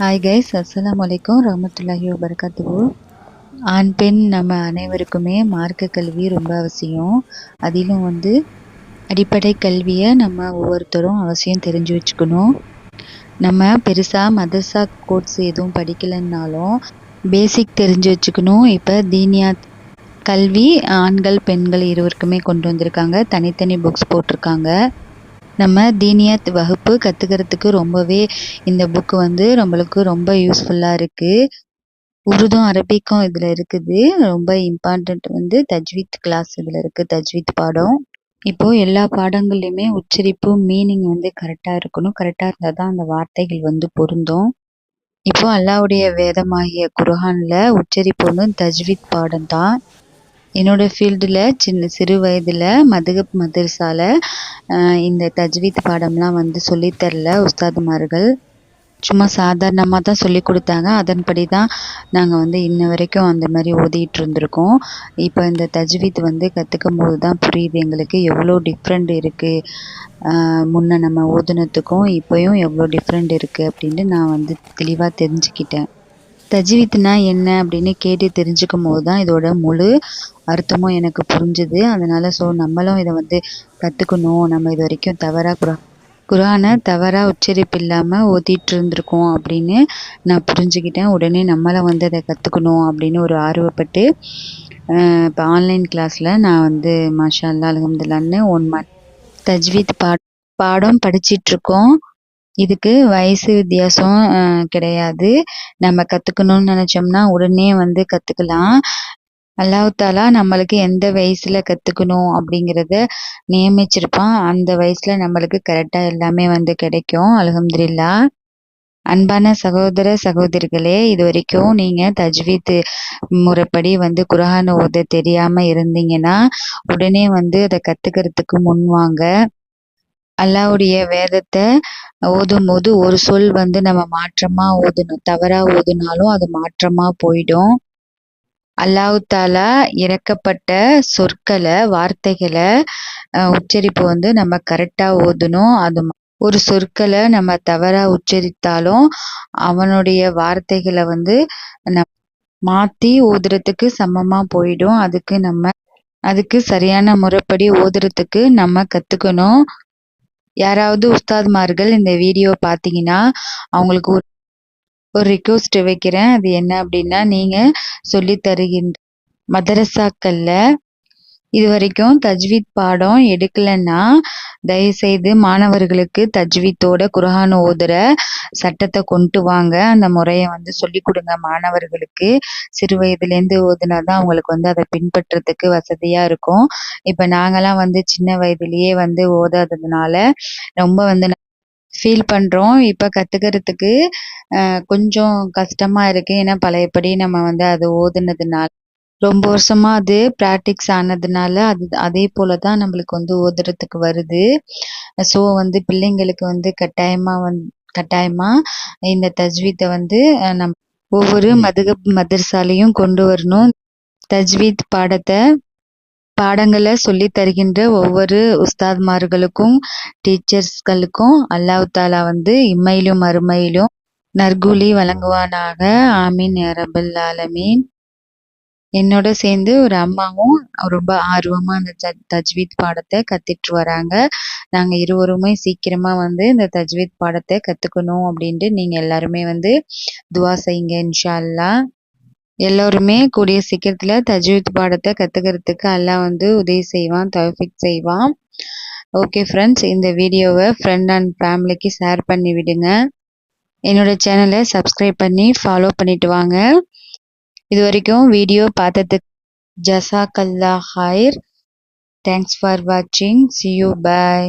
Hi guys அஸ்லாம் வலைக்கம் ரஹமத்துல்லாஹி வபரகாத்துஹு ஆண் பெண் நம்ம அனைவருக்குமே மார்க்க கல்வி ரொம்ப அவசியம். அதிலும் வந்து அடிப்படை கல்வியை நம்ம ஒவ்வொருத்தரும் அவசியம் தெரிஞ்சு வச்சுக்கணும். நம்ம பெருசாக மதர்சா கோர்ஸ் எதுவும் படிக்கலைன்னாலும் பேசிக் தெரிஞ்சு வச்சுக்கணும். இப்போ தீனியாத் கல்வி ஆண்கள் பெண்கள் இருவருக்குமே கொண்டு வந்திருக்காங்க. தனித்தனி புக்ஸ் போட்டிருக்காங்க. நம்ம தீனியாத் வகுப்பு கற்றுக்கிறதுக்கு ரொம்பவே இந்த புக்கு வந்து நம்மளுக்கு ரொம்ப யூஸ்ஃபுல்லாக இருக்குது உருதும் அரபிக்கும் இதில் இருக்குது. ரொம்ப இம்பார்ட்டண்ட் வந்து தஜ்வீத் கிளாஸ் இதில் இருக்குது தஜ்வீத் பாடம். இப்போது எல்லா பாடங்கள்லையுமே உச்சரிப்பு மீனிங் வந்து கரெக்டாக இருக்கணும். கரெக்டாக இருந்தால் தான் அந்த வார்த்தைகள் வந்து பொருந்தும். இப்போ அல்லாவுடைய வேதமாகிய குர்ஆனில் உச்சரிப்பு வந்து தஜ்வீத் பாடம் தான். என்னோட ஃபீல்டில் சின்ன சிறு வயதில் மதுகப் மதரசால இந்த தஜ்வீத் பாடம்லாம் வந்து சொல்லித் தரல உஸ்தாதுமார்கள். சும்மா சாதாரணமாக தான் சொல்லி கொடுத்தாங்க. அதன்படி தான் நாங்கள் வந்து இன்ன வரைக்கும் அந்த மாதிரி ஓதிட்டு இருந்திருக்கோம். இப்போ இந்த தஜ்வீத் வந்து கற்றுக்கும் போது தான் புரியுது எங்களுக்கு எவ்வளோ டிஃப்ரெண்ட் இருக்குது முன்ன நம்ம ஓதுனத்துக்கும் இப்போயும் எவ்வளோ டிஃப்ரெண்ட் இருக்குது அப்படின்ட்டு நான் வந்து தெளிவாக தெரிஞ்சுக்கிட்டேன். தஜ்வீத்னா என்ன அப்படின்னு கேட்டு தெரிஞ்சுக்கும் போது தான் இதோட முழு அர்த்தமும் எனக்கு புரிஞ்சுது. அதனால் ஸோ நம்மளும் இதை வந்து கற்றுக்கணும் நம்ம இது வரைக்கும் தவறாக குரா குரானை தவறாக உச்சரிப்பு இல்லாமல் ஓதிட்டு இருந்திருக்கோம் அப்படின்னு நான் புரிஞ்சுக்கிட்டேன். உடனே நம்மளும் வந்து அதை கற்றுக்கணும் அப்படின்னு ஒரு ஆர்வப்பட்டு இப்போ ஆன்லைன் கிளாஸில் நான் வந்து மாஷா அல்லா அலமதுல்லான்னு ஒன் மந்த் தஜ்வீத் பா பாடம் படிச்சிட்ருக்கோம் இதுக்கு வயசு வித்தியாசம் கிடையாது. நம்ம கற்றுக்கணும்னு நினச்சோம்னா உடனே வந்து கற்றுக்கலாம் அல்லாஹாலா நம்மளுக்கு எந்த வயசில் கற்றுக்கணும் அப்படிங்கிறத நியமிச்சிருப்பான். அந்த வயசில் நம்மளுக்கு கரெக்டாக எல்லாமே வந்து கிடைக்கும். அலகம்துல்லா அன்பான சகோதர சகோதரிகளே இது வரைக்கும் நீங்கள் தஜ்வீத் முறைப்படி வந்து குரான் ஓத தெரியாமல் இருந்தீங்கன்னா உடனே வந்து அதை கற்றுக்கிறதுக்கு முன்வாங்க அல்லாவுடைய வேதத்தை ஓதும் போது ஒரு சொல் வந்து நம்ம மாற்றமாக ஓதணும். தவறாக ஓதுனாலும் அது மாற்றமாக போயிடும். அல்லாஹு தாலா இறக்கப்பட்ட சொற்களை வார்த்தைகளை உச்சரிப்பு வந்து நம்ம கரெக்டாக ஓதணும். அது ஒரு சொற்களை நம்ம தவறாக உச்சரித்தாலும் அவனுடைய வார்த்தைகளை வந்து நம் மாற்றி ஓதுறதுக்கு சமமாக போயிடும். அதுக்கு நம்ம அதுக்கு சரியான முறைப்படி ஓதுறதுக்கு நம்ம கற்றுக்கணும் யாராவது உஸ்தாத்மார்கள் இந்த வீடியோ பார்த்தீங்கன்னா அவங்களுக்கு ஒரு ஒரு ரிக்வஸ்ட் வைக்கிறேன். அது என்ன அப்படின்னா நீங்கள் சொல்லி தருகின்ற மதரசாக்களில் இது வரைக்கும் தஜ்வீத் பாடம் எடுக்கலைன்னா தயவுசெய்து மாணவர்களுக்கு தஜ்வீத்தோட குரான் ஓதுற சட்டத்தை கொண்டு வாங்க. அந்த முறையை வந்து சொல்லி கொடுங்க மாணவர்களுக்கு. சிறு வயதுலேருந்து ஓதுனா தான் அவங்களுக்கு வந்து அதை பின்பற்றுறதுக்கு வசதியாக இருக்கும். இப்போ நாங்களாம் வந்து சின்ன வயதுலேயே வந்து ஓதாததுனால ரொம்ப வந்து ஃபீல் பண்ணுறோம் இப்போ கற்றுக்கிறதுக்கு கொஞ்சம் கஷ்டமாக இருக்குது ஏன்னா பழையபடி நம்ம வந்து அது ஓதுனதுனால ரொம்ப வருஷமாக அது ப்ராக்டிக்ஸ் ஆனதுனால அது அதே போல் தான் நம்மளுக்கு வந்து ஓதுறதுக்கு வருது. ஸோ வந்து பிள்ளைங்களுக்கு வந்து கட்டாயமாக வந் கட்டாயமாக இந்த தஜ்வீத்தை வந்து நம் ஒவ்வொரு மதுகப் மதரசாலையும் கொண்டு வரணும். தஜ்வீத் பாடத்தை பாடங்களை சொல்லி தருகின்ற ஒவ்வொரு உஸ்தாத்மார்களுக்கும் டீச்சர்ஸ்களுக்கும் அல்லாஹ் தாலா வந்து இம்மையிலும் மறுமையிலும் நற்கூலி வழங்குவானாக. ஆமீன் ரபுல் ஆலமீன். என்னோட சேர்ந்து ஒரு அம்மாவும் ரொம்ப ஆர்வமாக அந்த தஜ்வீத் பாடத்தை கத்துட்டு வராங்க. நாங்கள் இருவருமே சீக்கிரமாக வந்து இந்த தஜ்வீத் பாடத்தை கற்றுக்கணும் அப்படின்ட்டு நீங்கள் எல்லாருமே வந்து துவா செய்யுங்க இன்ஷா அல்லா எல்லோருமே கூடிய சீக்கிரத்தில் தஜ்வீத் பாடத்தை கற்றுக்கிறதுக்கு எல்லாம் வந்து உதவி செய்வான் தௌஃபிக் செய்வான். ஓகே ஃப்ரெண்ட்ஸ் இந்த வீடியோவை ஃப்ரெண்ட் அண்ட் ஃபேமிலிக்கு ஷேர் பண்ணி விடுங்க என்னோட சேனலை சப்ஸ்கிரைப் பண்ணி ஃபாலோ பண்ணிட்டு வாங்க. இது வரைக்கும் வீடியோ பார்த்ததுக்கு ஜசாக்கல்லா ஹைர் தேங்க்ஸ் ஃபார் வாட்சிங் சி யூ பாய்